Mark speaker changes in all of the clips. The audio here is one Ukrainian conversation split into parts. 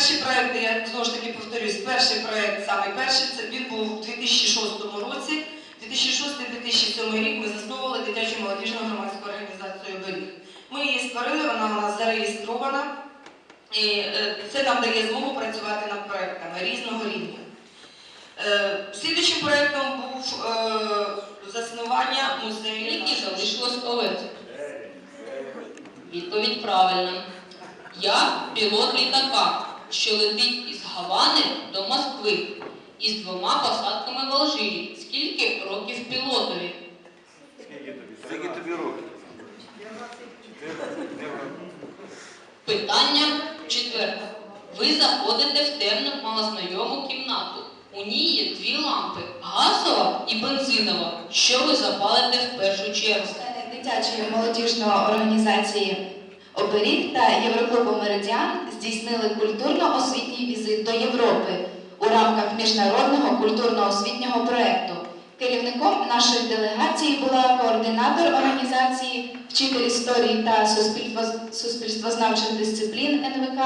Speaker 1: перші проекти, я знову ж таки повторюсь, перший проект, саме перший, це він був у 2006 році. 2006-2007 рік ми засновували дитячу молодіжну громадську організацію «Беріг». Ми її створили, вона у нас зареєстрована, і е, це нам дає змогу працювати над проектами різного рівня. Е, Слідуючим проектом був е, заснування музею.
Speaker 2: Скільки залишилось овець? Відповідь правильна. Я пілот літака, що летить із Гавани до Москви із двома посадками в Алжирі. Скільки років пілотові?
Speaker 3: Скільки тобі років?
Speaker 2: Питання четверте. Ви заходите в темну малознайому кімнату. У ній є дві лампи газова і бензинова. Що ви запалите в першу чергу?
Speaker 4: Дитячої молодіжної організації Оберіг та Євроклубу Меридіан здійснили культурно-освітній візит до Європи у рамках міжнародного культурно-освітнього проєкту. Керівником нашої делегації була координатор організації, вчитель історії та суспільство- суспільствознавчих дисциплін НВК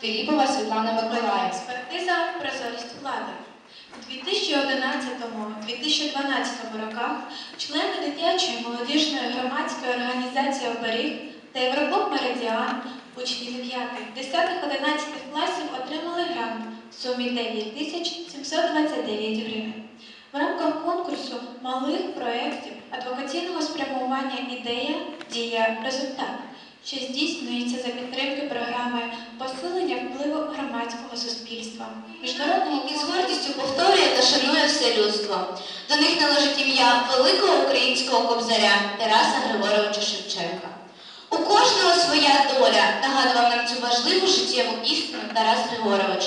Speaker 4: Філіпова Світлана Миколаївна.
Speaker 5: Експертиза прозорість влади. У 2011-2012 роках члени дитячої молодіжної громадської організації «Оберіг» та Євроклуб Меридіан, учні 9, 10, 11 класів отримали грант в сумі 9 тисяч 729 гривень. В рамках конкурсу малих проєктів адвокаційного спрямування ідея, дія, результат, що здійснюється за підтримки програми посилення впливу громадського суспільства, міжнародного
Speaker 6: які з гордістю повторює та шанує все людство. До них належить ім'я великого українського кобзаря Тараса Григоровича Шевченка. У кожного своя доля нагадував нам цю важливу життєву істину Тарас Григорович.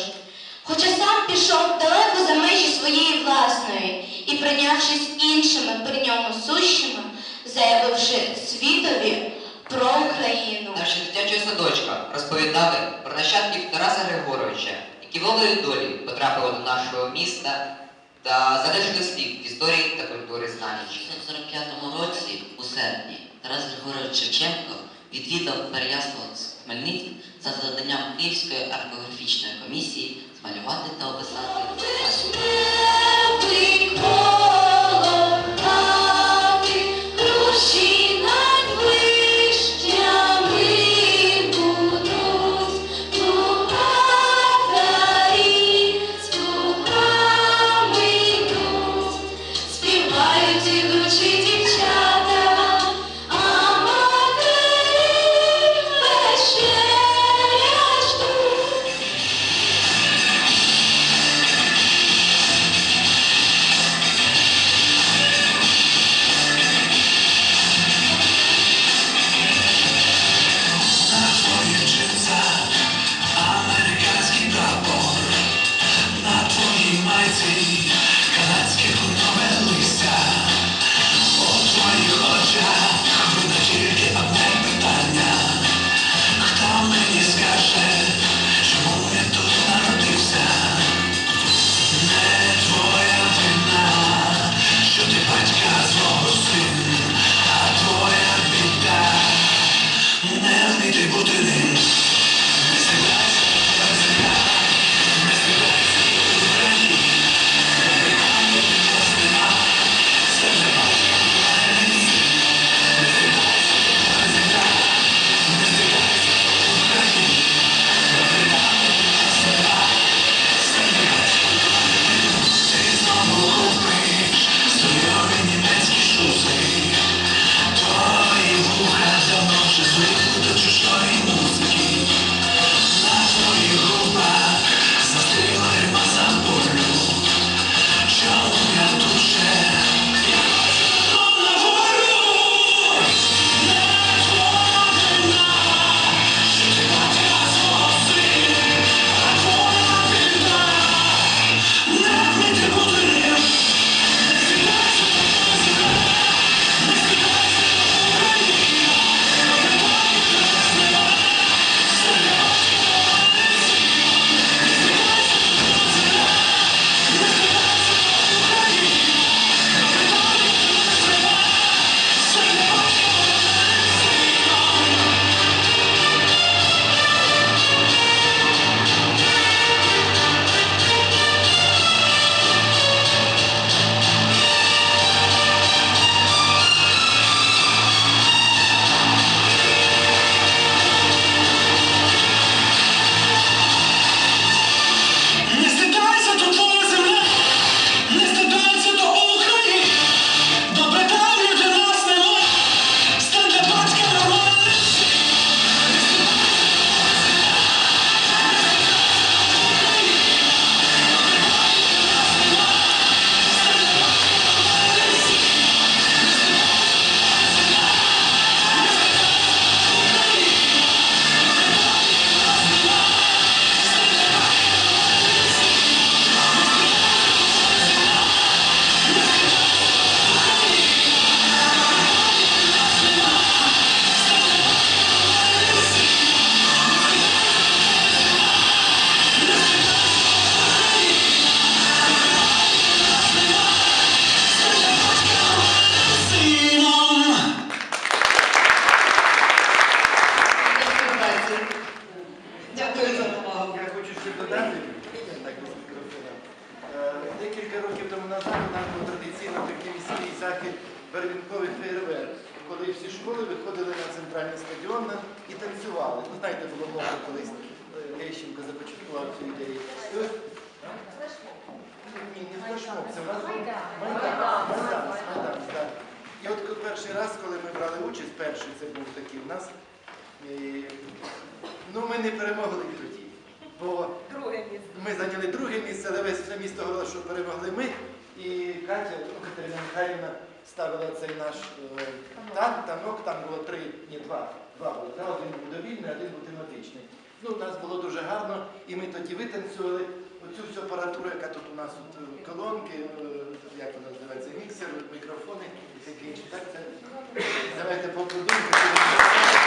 Speaker 6: Хоча сам пішов далеко за межі своєї власної і, прийнявшись іншими при ньому сущими, заявивши світові про Україну.
Speaker 7: Наші дитячого садочка розповідали про нащадків Тараса Григоровича, які волею долі потрапили до нашого міста та залишили слід в історії та культурі
Speaker 8: У 1945 році, у серпні, Тарас Григорович Шевченко відвідав Переяслав Хмельницький за заданням Київської археографічної комісії змалювати та описати
Speaker 9: нас був традиційно такий весільний захід барвінкових фейерверк, коли всі школи виходили на центральний стадіон і танцювали. Ну, знаєте, було мовно колись е, Лещенко започаткував цю ідею. Ні, не флешмоб, це в нас був Майдан. Майдан, так. І от перший раз, коли ми брали участь, перший це був такий у нас, і, ну ми не перемогли тоді. Бо ми зайняли друге місце, але весь все місто говорило, що перемогли ми. І Катя ну, Катерина Михайлівна ставила цей наш е, танк, танок, там було три, ні, два, два були. Да? Один був довільний, один був тематичний. Ну, У нас було дуже гарно, і ми тоді витанцювали оцю всю апаратуру, яка тут у нас от, е, колонки, е, як вона називається, міксер, мікрофони і таке інше. Так, це давайте поплодуємо.